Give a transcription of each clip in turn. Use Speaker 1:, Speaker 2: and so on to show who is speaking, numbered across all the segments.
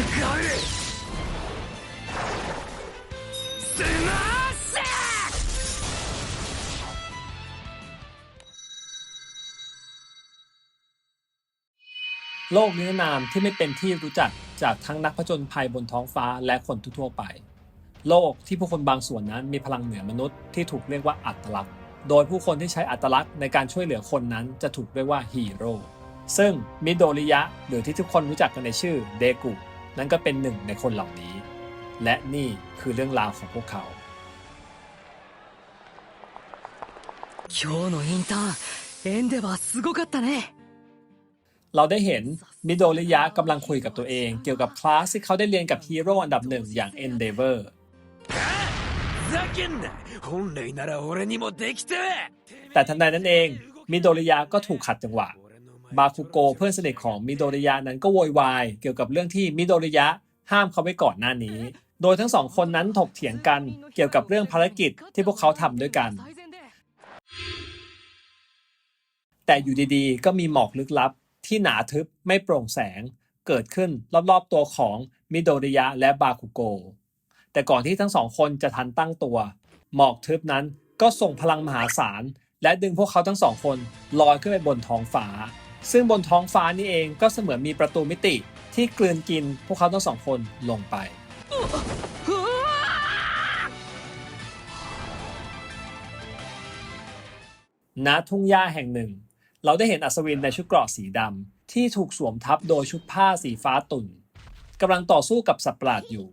Speaker 1: โลกนิรนามที่ไม่เป็นที่รู้จักจากทั้งนักผจญภัยบนท้องฟ้าและคนทั่วไป โลกที่ผู้คนบางส่วนนั้นมีพลังเหนือมนุษย์ที่ถูกเรียกว่าอัตลักษณ์ โดยผู้คนที่ใช้อัตลักษณ์ในการช่วยเหลือคนนั้นจะถูกเรียกว่าฮีโร่ซึ่งมิโดริยะหรือที่ทุกคนรู้จักกันในชื่อเดกุ นั้นก็เป็นหนึ่งในคนเหล่านี้ และนี่คือเรื่องราวของพวกเขา
Speaker 2: 今日のインターンエンデバーすごかったね
Speaker 1: เราได้เห็นมิโดริยะกำลังคุยกับตัวเองเกี่ยวกับคลาสที่เขาได้เรียนกับฮีโร่อันดับหนึ่งอย่าง Endeavor
Speaker 3: ふざけんな本来なら俺にもできて
Speaker 1: แต่ทันใดนั้นเอง มิโดริยะก็ถูกขัดจังหวะ บาคุโกเพื่อนสนิทของมิโดริยะนั้นก็โวยวายเกี่ยวกับเรื่องที่มิโดริยะห้ามเขาไว้ก่อนหน้านี้ โดยทั้งสองคนนั้นถกเถียงกันเกี่ยวกับเรื่องภารกิจที่พวกเขาทำด้วยกัน แต่อยู่ดีๆ ก็มีหมอกลึกลับ ที่หนาทึบไม่โปร่งแสง เกิดขึ้นรอบๆตัวของมิโดริยะและบาคุโก แต่ก่อนที่ทั้งสองคนจะทันตั้งตัว หมอกทึบนั้นก็ส่งพลังมหาศาลและดึงพวกเขาทั้งสองคนลอยขึ้นไปบนท้องฟ้า ซึ่งบนท้องฟ้านี่เองก็เสมือนมีประตูมิติที่กลืนกินพวกเขาทั้งสองคนลงไป ณ ทุ่งหญ้าแห่งหนึ่ง เราได้เห็นอัศวินในชุดเกราะสีดำที่ถูกสวมทับโดยชุดผ้าสีฟ้าตุ่นกำลังต่อสู้กับสัตว์ประหลาดอยู่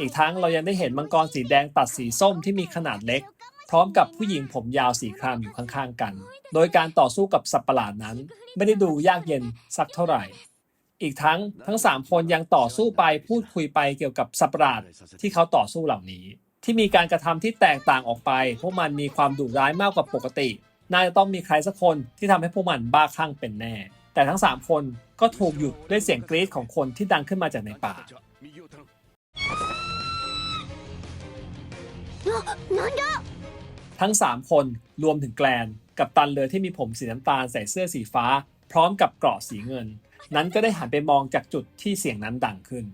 Speaker 1: อีกทั้งเรายังได้เห็นมังกรสีแดงตัดสีส้มที่มีขนาดเล็ก พร้อมกับผู้หญิงผมยาวสีครามอยู่ข้างๆกัน โดยการต่อสู้กับสัตว์ประหลาดนั้น ไม่ได้ดูยากเย็นสักเท่าไหร่ อีกทั้งทั้ง 3 คนยังต่อสู้ไปพูดคุยไปเกี่ยวกับสัตว์ประหลาดที่เขาต่อสู้เหล่านี้ ที่มีการกระทำที่แตกต่างออกไป พวกมันมีความดุร้ายมากกว่าปกติ น่าจะต้องมีใครสักคนที่ทำให้พวกมันบ้าคลั่งเป็นแน่ แต่ทั้ง 3 คนก็ถูกหยุดด้วยเสียงกรี๊ดของคนที่ดังขึ้นมาจากในป่า
Speaker 4: なんだ
Speaker 1: ทั้ง 3 คนรวมถึงแกลน กับตันเรือที่มีผมสีน้ำตาลใส่เสื้อสีฟ้า พร้อมกับเกราะสีเงิน นั้นก็ได้หันไปมองจากจุดที่เสียงนั้นดังขึ้น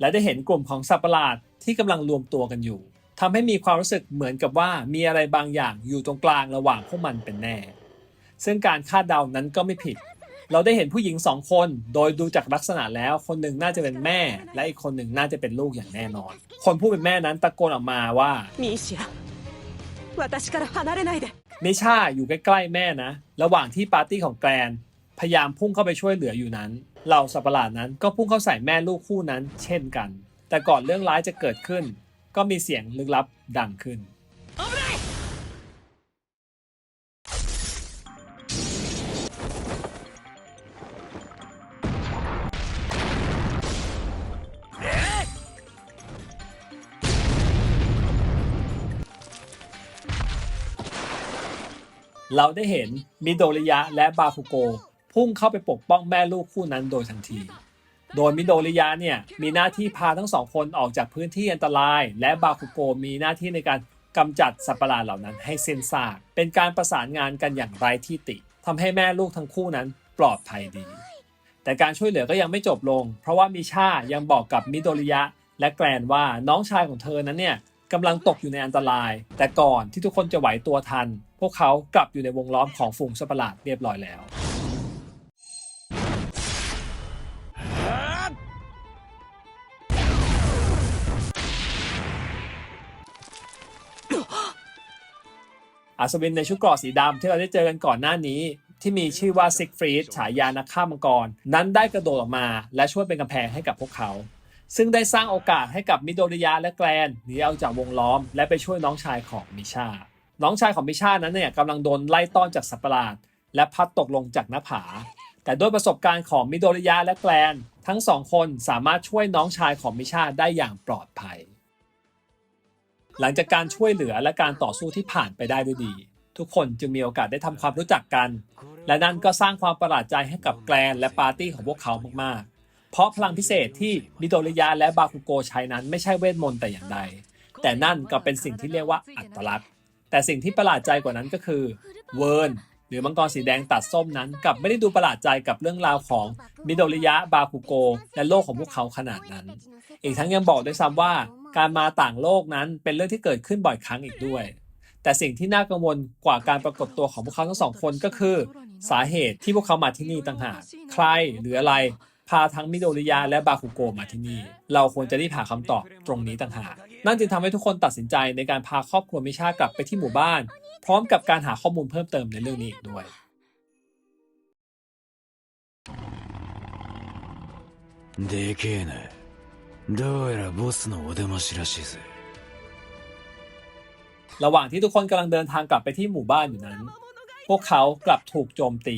Speaker 1: และได้เห็นกลุ่มของสัตว์ประหลาดที่กำลังรวมตัวกันอยู่ทำให้มีความรู้สึกเหมือนกับว่ามีอะไรบางอย่างอยู่ตรงกลางระหว่างพวกมันเป็นแน่ ซึ่งการคาดเดานั้นก็ไม่ผิด เราได้เห็นผู้หญิงสองคน โดยดูจากลักษณะแล้วคนหนึ่งน่าจะเป็นแม่ และอีกคนหนึ่งน่าจะเป็นลูกอย่างแน่นอน คนผู้เป็นแม่นั้นตะโกนออกมาว่า
Speaker 5: มีเสีย 私から離れないで
Speaker 1: นิชาอยู่ใกล้ๆแม่นะ ระหว่างที่ปาร์ตี้ของแกรน พยายามพุ่งเข้าไปช่วยเหลืออยู่นั้น เหล่าสัตว์ประหลาดนั้นก็พุ่งเข้าใส่แม่ลูกคู่นั้น เช่นกัน แต่ก่อนเรื่องร้ายจะเกิดขึ้น ก็มีเสียงลึกลับดังขึ้น เราได้เห็นมิโดริยะและบาคุโก พุ่งเข้าไปปกป้องแม่ลูกคู่นั้นโดยทันที โดยมิโดริยะเนี่ยมีหน้าที่พาทั้งสองคนออกจากพื้นที่อันตราย และบาคุโกมีหน้าที่ในการกำจัดสัตว์ประหลาดเหล่านั้นให้สิ้นซาก เป็นการประสานงานกันอย่างไร้ที่ติทำให้แม่ลูกทั้งคู่นั้นปลอดภัยดี แต่การช่วยเหลือก็ยังไม่จบลง เพราะว่ามิชายังบอกกับมิโดริยะและแกรนว่าน้องชายของเธอนั้นเนี่ย กำลังตกอยู่ในอันตราย แต่ก่อนที่ทุกคนจะไหวตัวทัน พวกเขากลับอยู่ในวงล้อมของฝูงสัตว์ประหลาดเรียบร้อยแล้ว อัศวินในชุดเกราะสีดำที่เราได้เจอกันก่อนหน้านี้ ที่มีชื่อว่าซิกฟรีดฉายานักฆ่ามังกร นั้นได้กระโดดออกมา และช่วยเป็นกำแพงให้กับพวกเขา ซึ่งได้สร้างโอกาสให้กับมิโดริยะและแกรนหนีออกจากวงล้อม และไปช่วยน้องชายของมิชา น้องชายของมิชานั้นเนี่ยกำลังโดนไล่ต้อนจากสัตว์ประหลาด และพัดตกลงจากหน้าผา แต่ด้วยประสบการณ์ของมิโดริยะและแกรนทั้งสองคนสามารถช่วยน้องชายของมิชาได้อย่างปลอดภัย หลังจากการช่วยเหลือและการต่อสู้ที่ผ่านไปได้ด้วยดี ทุกคนจึงมีโอกาสได้ทำความรู้จักกัน และนั่นก็สร้างความประหลาดใจให้กับแกรนและปาร์ตี้ของพวกเขามากๆ เพราะพลังพิเศษที่มิโดริยะและบาคุโกใช้นั้นไม่ใช่เวทมนต์แต่อย่างใด แต่นั่นก็เป็นสิ่งที่เรียกว่าอัตลักษณ์ แต่สิ่งที่ประหลาดใจกว่านั้นก็คือเวิร์นหรือมังกรสีแดงตัดส้มนั้นกลับไม่ได้ดูประหลาดใจกับเรื่องราวของมิโดริยะบาคุโก และโลกของพวกเขาขนาดนั้น อีกทั้งยังบอกด้วยซ้ำว่า การมาต่างโลกนั้นเป็นเรื่องที่เกิดขึ้นบ่อยครั้งอีกด้วย แต่สิ่งที่น่ากังวลกว่าการปรากฏตัวของพวกเขาทั้งสองคนก็คือ สาเหตุที่พวกเขามาที่นี่ต่างหากใครหรืออะไร พาทั้งมิโดริยะและบาคุโกมาที่นี่ เราควรจะรีบหาคำตอบตรงนี้ต่างหาก นั่นจึงทำให้ทุกคนตัดสินใจในการพาครอบครัวมิชากลับไปที่หมู่บ้าน พร้อมกับการหาข้อมูลเพิ่มเติมในเรื่องนี้อีกด้วย
Speaker 3: でけえなどうやらボスのお出ましらしいぜ
Speaker 1: ระหว่างที่ทุกคนกำลังเดินทางกลับไปที่หมู่บ้านอยู่นั้น พวกเขากลับถูกโจมตี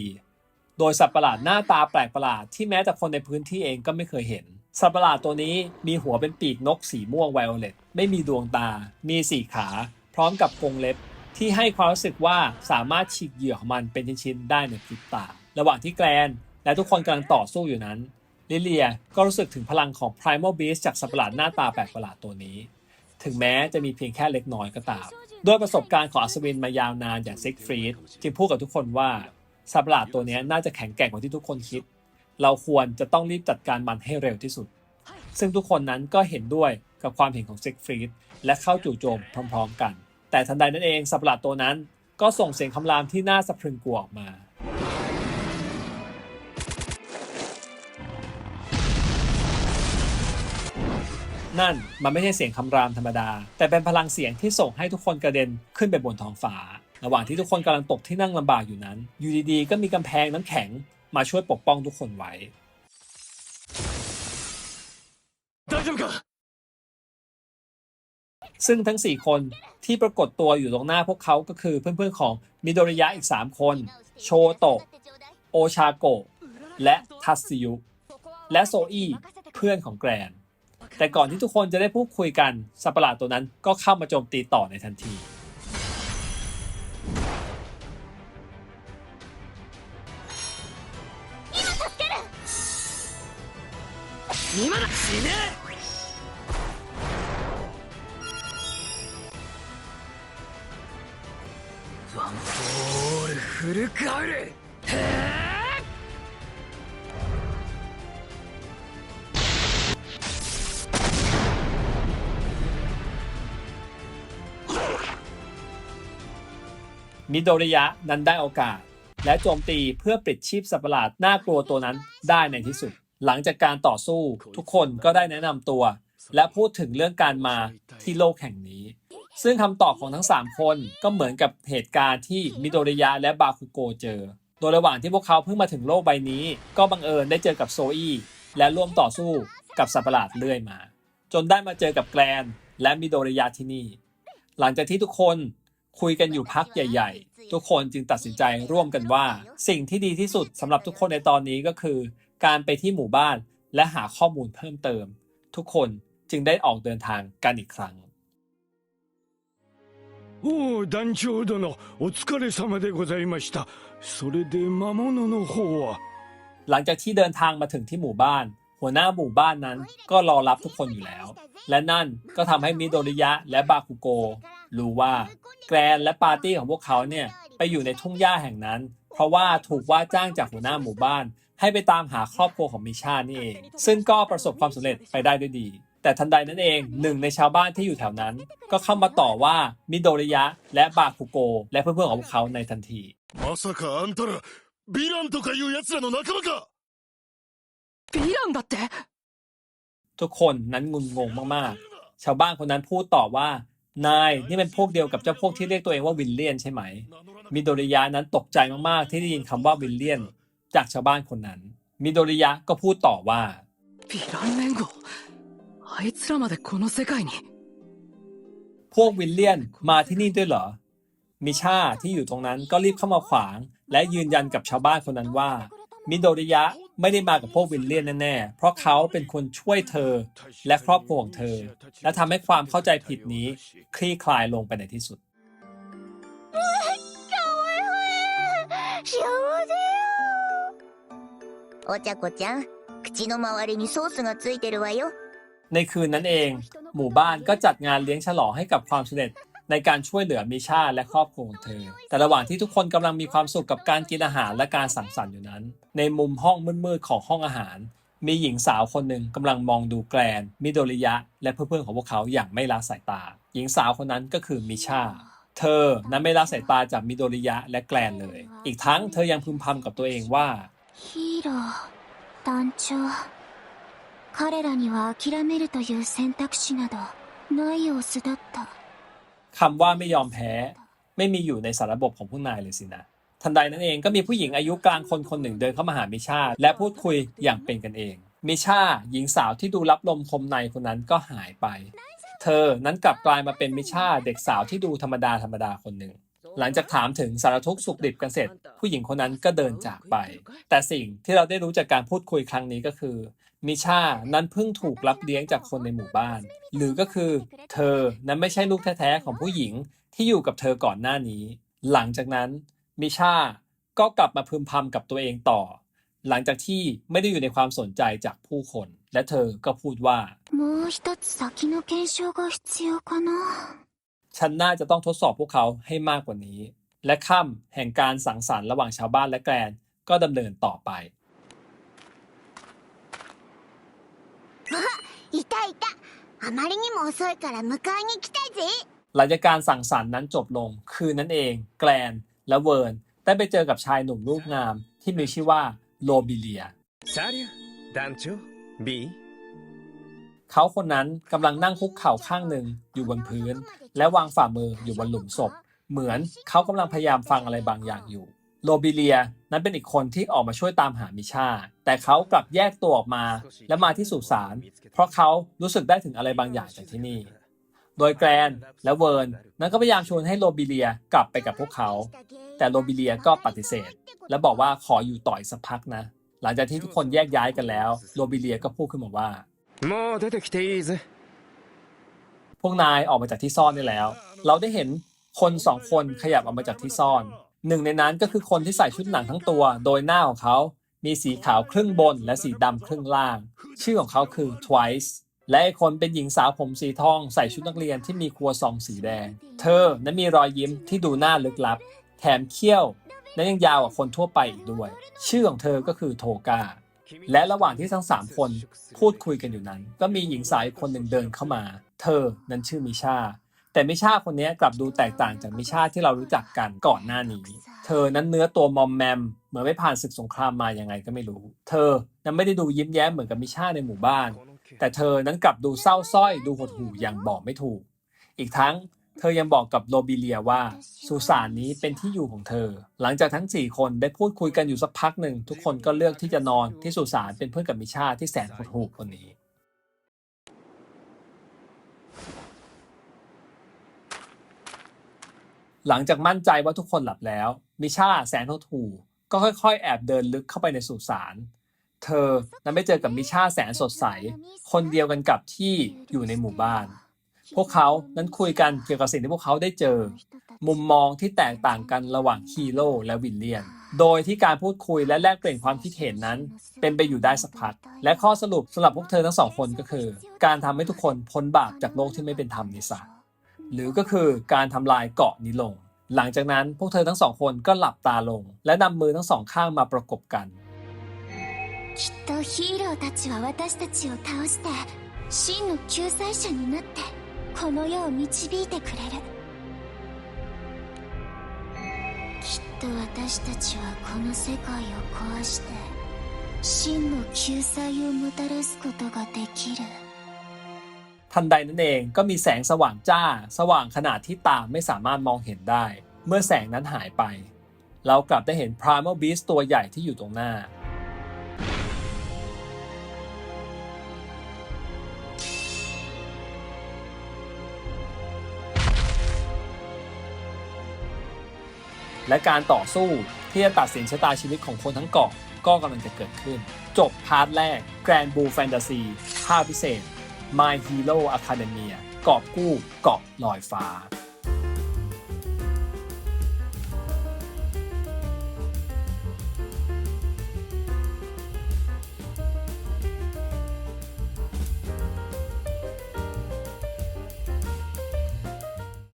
Speaker 1: โดยสัตว์ประหลาดหน้าตาแปลกประหลาดที่แม้แต่คนในพื้นที่เองก็ไม่เคยเห็น สัตว์ประหลาดตัวนี้มีหัวเป็นปีกนกสีม่วงไวโอเลตไม่มีดวงตา มีสี่ขา พร้อมกับกรงเล็บ ที่ให้ความรู้สึกว่าสามารถฉีกเหยื่อของมันเป็นชิ้นๆได้ในพริบตา ระหว่างที่แกลน และทุกคนกำลังต่อสู้อยู่นั้นลิเลียก็รู้สึกถึงพลังของ Primal Beast จากสัตว์ประหลาดหน้าตาแปลกประหลาดตัวนี้ ถึงแม้จะมีเพียงแค่เล็กน้อยก็ตาม ด้วยประสบการณ์ของอัศวินมายาวนานอย่างซิกฟรีดจึงพูดกับทุกคนว่า สัตว์ประหลาดตัวนี้น่าจะแข็งแกร่งกว่าที่ทุกคนคิด เราควรจะต้องรีบจัดการมันให้เร็วที่สุด ซึ่งทุกคนนั้นก็เห็นด้วยกับความเห็นของเซกฟรีดและเข้าจู่โจมพร้อมๆกัน แต่ทันใดนั้นเองสัตว์ปหลาดตัวนั้นก็ส่งเสียงคำรามที่น่าสะพรึงกลัวออกมานั่นมันไม่ใช่เสียงคำรามธรรมดา แต่เป็นพลังเสียงที่ส่งให้ทุกคนกระเด็นขึ้นไปบนท้องฟ้า ระหว่างที่ทุกคนกำลังตกที่นั่งลำบากอยู่นั้น อยู่ดีๆ ก็มีกำแพงน้ำแข็งมาช่วยปกป้องทุกคนไว้ซึ่งทั้ง 4 คนที่ปรากฏตัวอยู่ตรงหน้าพวกเขาก็คือเพื่อนๆของมิโดริยะอีก 3 คน โชโตะ โอชาโกะ และทัสซิยุ และโซอี้เพื่อนของแกรน แต่ก่อนที่ทุกคนจะได้พูดคุยกันสัปหลาดตัวนั้นก็เข้ามาโจมตีต่อในทันที
Speaker 3: 死ねワン・フォー・オールフルカウルへえ
Speaker 1: มิโดริยะนั้นได้โอกาส และโจมตีเพื่อปลิดชีพสัตว์ประหลาดน่ากลัวตัวนั้นได้ในที่สุด หลังจากการต่อสู้ทุกคนก็ได้แนะนำตัว และพูดถึงเรื่องการมาที่โลกแห่งนี้ ซึ่งคำตอบของทั้ง 3 คนก็เหมือนกับเหตุการณ์ที่มิโดริยะและบาคุโกเจอ โดยระหว่างที่พวกเขาเพิ่งมาถึงโลกใบนี้ ก็บังเอิญได้เจอกับโซอี้และร่วมต่อสู้กับสัตว์ประหลาดเรื่อยมา จนได้มาเจอกับแกลนและมิโดริยะที่นี่ หลังจากที่ทุกคนคุยกันอยู่พักใหญ่ ๆ ทุกคนจึงตัดสินใจร่วมกันว่า สิ่งที่ดีที่สุดสำหรับทุกคนในตอนนี้ก็คือ การไปที่หมู่บ้านและหาข้อมูลเพิ่มเติม ทุกคนจึงได้ออกเดินทางกันอีกครั้ง
Speaker 3: おお団長殿お疲れ様でございましたそれで魔物の方は
Speaker 1: หลังจากที่เดินทางมาถึงที่หมู่บ้าน หัวหน้าหมู่บ้านนั้นก็รอรับทุกคนอยู่แล้ว และนั่นก็ทำให้มิโดริยะและบาคุโก รู้ว่าแกรนและปาร์ตี้ของพวกเขาเนี่ยไปอยู่ในทุ่งหญ้าแห่งนั้น เพราะว่าถูกว่าจ้างจากหัวหน้าหมู่บ้าน ให้ไปตามหาครอบครัวของมิชานี่เอง ซึ่งก็ประสบความสำเร็จไปได้ด้วยดี แต่ทันใดนั้นเองหนึ่งในชาวบ้านที่อยู่แถวนั้น ก็เข้ามาต่อว่ามิโดริยะและบาคุโก และเพื่อนๆของพวกเขาในทันที
Speaker 4: まさかあんたらヴィランとかいう奴らの仲間か
Speaker 2: ヴィランだって
Speaker 1: ทุกคนนั้นงุนงงมากๆ ชาวบ้านคนนั้นพูดต่อว่า นายนี่เป็นพวกเดียวกับเจ้าพวกที่เรียกตัวเองว่าวิลเลียนใช่ไหม มิโดริยะนั้นตกใจมากๆ ที่ได้ยินคำว่าวิลเลียน จากชาวบ้านคนนั้น มิโดริยะก็พูดต่อว่า
Speaker 2: ヴィラン連合あいつらまでこの世界に
Speaker 1: พวกวิลเลียนมาที่นี่ด้วยเหรอ มิชาที่อยู่ตรงนั้นก็รีบเข้ามาขวาง และยืนยันกับชาวบ้านคนนั้นว่า มิโดริยะไม่ได้มากับพวกวิลเลียนแน่ๆ เพราะเขาเป็นคนช่วยเธอ และครอบครัวของเธอ และทำให้ความเข้าใจผิดนี้ คลี่คลายลงไปในที่สุด
Speaker 6: 幸せよ お茶子ちゃん口の周りにソースがついてるわよ
Speaker 1: ในคืนนั้นเอง หมู่บ้านก็จัดงานเลี้ยงฉลองให้กับความสำเร็จ ในการช่วยเหลือมิชาและครอบครัวของเธอ แต่ระหว่างที่ทุกคนกำลังมีความสุขกับการกินอาหารและการสังสรรค์อยู่นั้น ในมุมห้องมืดๆของห้องอาหาร มีหญิงสาวคนหนึ่งกำลังมองดูแกรน มิโดริยะ และเพื่อนๆของพวกเขาอย่างไม่ละสายตา หญิงสาวคนนั้นก็คือมิชา เธอนั้นไม่ละสายตาจากมิโดริยะและแกรนเลย อีกทั้งเธอยังพึมพำกับตัวเองว่า
Speaker 6: ヒーロー団長彼らには諦めるという選択肢などない様子だった
Speaker 1: คำว่าไม่ยอมแพ้ ไม่มีอยู่ในสารระบบของผู้นายเลยสินะ ทันใดนั้นเองก็มีผู้หญิงอายุกลางคนคนหนึ่งเดินเข้ามาหามิชา และพูดคุยอย่างเป็นกันเอง มิชาหญิงสาวที่ดูรับลมคมในคนนั้นก็หายไป เธอนั้นกลับกลายมาเป็นมิชาเด็กสาวที่ดูธรรมดาธรรมดาคนหนึ่ง หลังจากถามถึงสารทุกข์สุขดิบกันเสร็จ ผู้หญิงคนนั้นก็เดินจากไป แต่สิ่งที่เราได้รู้จากการพูดคุยครั้งนี้ก็คือ มิชานั้นเพิ่งถูกรับเลี้ยงจากคนในหมู่บ้าน หรือก็คือ เธอนั้นไม่ใช่ลูกแท้ๆของผู้หญิงที่อยู่กับเธอก่อนหน้านี้ หลังจากนั้น มิชาก็กลับมาพึมพำกับตัวเองต่อ หลังจากที่ไม่ได้อยู่ในความสนใจจากผู้คน และเธอก็พูดว่า
Speaker 6: もう一つ先の検証が必要かな
Speaker 1: ฉันน่าจะต้องทดสอบพวกเขาให้มากกว่านี้ และค่ำแห่งการสังสรรค์ระหว่างชาวบ้านและแกรนก็ดำเนินต่อไป
Speaker 6: いたいたあまりにも遅いから迎えに来たぜ
Speaker 1: หลังจากการสั่งสรรค์นั้นจบลง คืนนั้นเอง แกลนและเวิร์นได้ไปเจอกับชายหนุ่มรูปงาม ที่มีชื่อว่าโลบิเลีย
Speaker 7: サリュー団長 B
Speaker 1: เขาคนนั้นกำลังนั่งคุกเข่าข้างหนึ่งอยู่บนพื้น และวางฝ่ามืออยู่บนหลุมศพ เหมือนเขากำลังพยายามฟังอะไรบางอย่างอยู่โลบิเลียนั้นเป็นอีกคนที่ออกมาช่วยตามหามิชา แต่เขากลับแยกตัวออกมาและมาที่สุสานเพราะเขารู้สึกได้ถึงอะไรบางอย่างจากที่นี่ โดยแกรนและเวิร์นนั้นก็พยายามชวนให้โลบิเลียกลับไปกับพวกเขา แต่โลบิเลียก็ปฏิเสธ และบอกว่าขออยู่ต่ออีกสักพักนะ หลังจากที่ทุกคนแยกย้ายกันแล้วโลบิเลียก็พูดขึ้นมาว่า
Speaker 7: もう出てきていいぜ
Speaker 1: พวกนายออกมาจากที่ซ่อนได้แล้ว เราได้เห็นคนสองคนขยับออกมาจากที่ซ่อน หนึ่งในนั้นก็คือคนที่ใส่ชุดหนังทั้งตัว โดยหน้าของเขา มีสีขาวครึ่งบนและสีดำครึ่งล่าง ชื่อของเขาคือ Twice และอีกคนเป็นหญิงสาวผมสีทองใส่ชุดนักเรียนที่มีครัวซองสีแดง เธอนั้นมีรอยยิ้มที่ดูน่าลึกลับ แถมเขี้ยว และยังยาวกว่าคนทั่วไปอีกด้วย ชื่อของเธอก็คือโทกา และระหว่างที่ทั้งสามคนพูดคุยกันอยู่นั้น ก็มีหญิงสาวอีกคนหนึ่งเดินเข้ามา เธอนั้นชื่อมิชา แต่มิชาคนนี้กลับดูแตกต่างจากมิชาที่เรารู้จักกันก่อนหน้านี้ เธอนั้นเนื้อตัวมอมแมม เหมือนไม่ผ่านศึกสงครามมายังไงก็ไม่รู้ เธอนั้นไม่ได้ดูยิ้มแย้มเหมือนกับมิชาในหมู่บ้าน แต่เธอนั้นกลับดูเศร้าสร้อยดูหดหู่อย่างบอกไม่ถูก อีกทั้ง เธอยังบอกกับโรบิเลียว่าสุสานนี้เป็นที่อยู่ของเธอ หลังจากทั้ง 4 คนได้พูดคุยกันอยู่สักพักหนึ่ง ทุกคนก็เลือกที่จะนอนที่สุสานเป็นเพื่อนกับมิชาที่แสนหดหู่คนนี้ หลังจากมั่นใจว่าทุกคนหลับแล้ว มิชาแสนหดหู่ก็ค่อยๆ แอบเดินลึกเข้าไปในสุสานเธอนั้นไม่เจอกับมิชาแสนสดใส คนเดียวกันกับที่อยู่ในหมู่บ้าน พวกเขานั้นคุยกันเกี่ยวกับสิ่งที่พวกเขาได้เจอ มุมมองที่แตกต่างกันระหว่างฮีโร่และวิลเลียน โดยที่การพูดคุยและแลกเปลี่ยนความคิดเห็นนั้น เป็นไปอยู่ได้สักพัก และข้อสรุปสำหรับพวกเธอทั้งสองคนก็คือ การทำให้ทุกคนพ้นบาปจากโลกที่ไม่เป็นธรรมนี้ซะหรือก็คือการทำลายเกาะนี้ลง หลังจากนั้นพวกเธอทั้งสองคนก็หลับตาลง และนำมือทั้งสองข้างมาประกบกัน
Speaker 6: きっとヒーローたちは私たちを倒して真の救済者になって この世を導いてくれるきっと私たちはこの世界を壊して真の救済をもたらすことができる
Speaker 1: ทันใดนั้นเองก็มีแสงสว่างจ้า สว่างขนาดที่ตาไม่สามารถมองเห็นได้ เมื่อแสงนั้นหายไป เรากลับได้เห็น Primal Beast ตัวใหญ่ที่อยู่ตรงหน้า และการต่อสู้ที่จะตัดสินชะตาชีวิตของคนทั้งเกาะก็กำลังจะเกิดขึ้น จบพาร์ทแรก Grand Blue Fantasy ภาคพิเศษ My Hero Academia กอบกู้เกาะลอยฟ้า